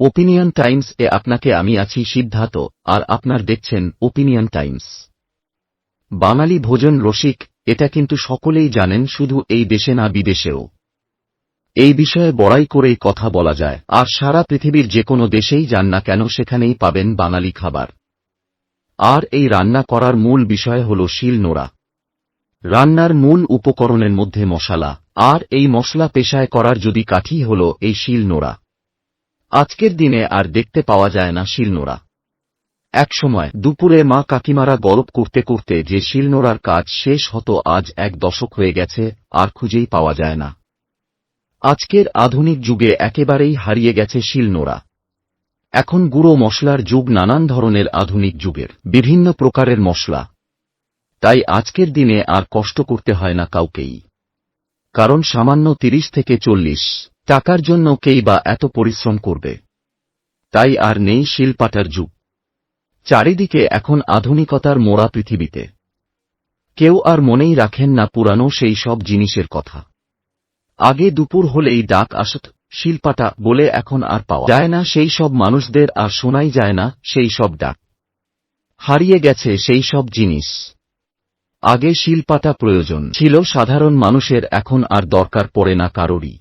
Opinion Times এ আপনাকে আমি আছি সিদ্ধার্থ, আর আপনার দেখছেন ওপিনিয়ন টাইমস বাঙালি ভোজন রসিক, এটা কিন্তু সকলেই জানেন, শুধু এই দেশে না বিদেশেও। এই বিষয়ে বড়াই করেই কথা বলা যায়, আর সারা পৃথিবীর যে কোনো দেশেই যান না কেন সেখানেই পাবেন বাঙালি খাবার। আর এই রান্না করার মূল বিষয় হল শিল নোড়া। রান্নার মূল উপকরণের মধ্যে মশলা, আর এই মশলা পেশায় করার যদি কাঠি হল এই শিল নোড়া। আজকের দিনে আর দেখতে পাওয়া যায় না শিলনোড়া। একসময় দুপুরে মা কাকিমারা গল্প করতে করতে যে শিলনোড়ার কাজ শেষ হতো, আজ এক দশক হয়ে গেছে, আর খুঁজেই পাওয়া যায় না। আজকের আধুনিক যুগে একেবারেই হারিয়ে গেছে শিলনোড়া। এখন গুঁড়ো মশলার যুগ নানান ধরনের আধুনিক যুগের, বিভিন্ন প্রকারের মশলা। তাই আজকের দিনে আর কষ্ট করতে হয় না কাউকেই। কারণ সামান্য তিরিশ থেকে চল্লিশ টাকার জন্য কেই বা এত পরিশ্রম করবে। তাই আর নেই শিলপাটার যুগ। চারিদিকে এখন আধুনিকতার মোড়া পৃথিবীতে। কেউ আর মনেই রাখেন না পুরানো সেই সব জিনিসের কথা। আগে দুপুর হলেই ডাক আসত, শিলপাটা বলে এখন আর পাওয়া যায় না সেই সব মানুষদের আর শোনাই যায় না সেই সব ডাক। হারিয়ে গেছে সেই সব জিনিস। আগে শিলপাটা প্রয়োজন ছিল সাধারণ মানুষের, এখন আর দরকার পড়ে না কারোরই।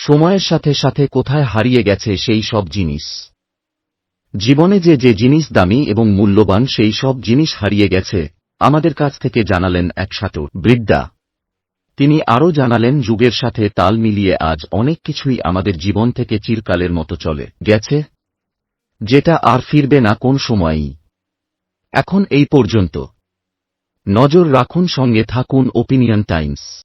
সময়ের সাথে সাথে কোথায় হারিয়ে গেছে সেই সব জিনিস। জীবনে যে যে জিনিস দামি এবং মূল্যবান, সেই সব জিনিস হারিয়ে গেছে, আমাদের কাছ থেকে জানালেন এক সাটুর বৃদ্ধা। তিনি আরও জানালেন, যুগের সাথে তাল মিলিয়ে আজ অনেক কিছুই আমাদের জীবন থেকে চিরকালের মতো চলে গেছে, যেটা আর ফিরবে না কোন সময়ই। এখন এই পর্যন্ত। নজর রাখুন সঙ্গে থাকুন ওপিনিয়ন টাইমস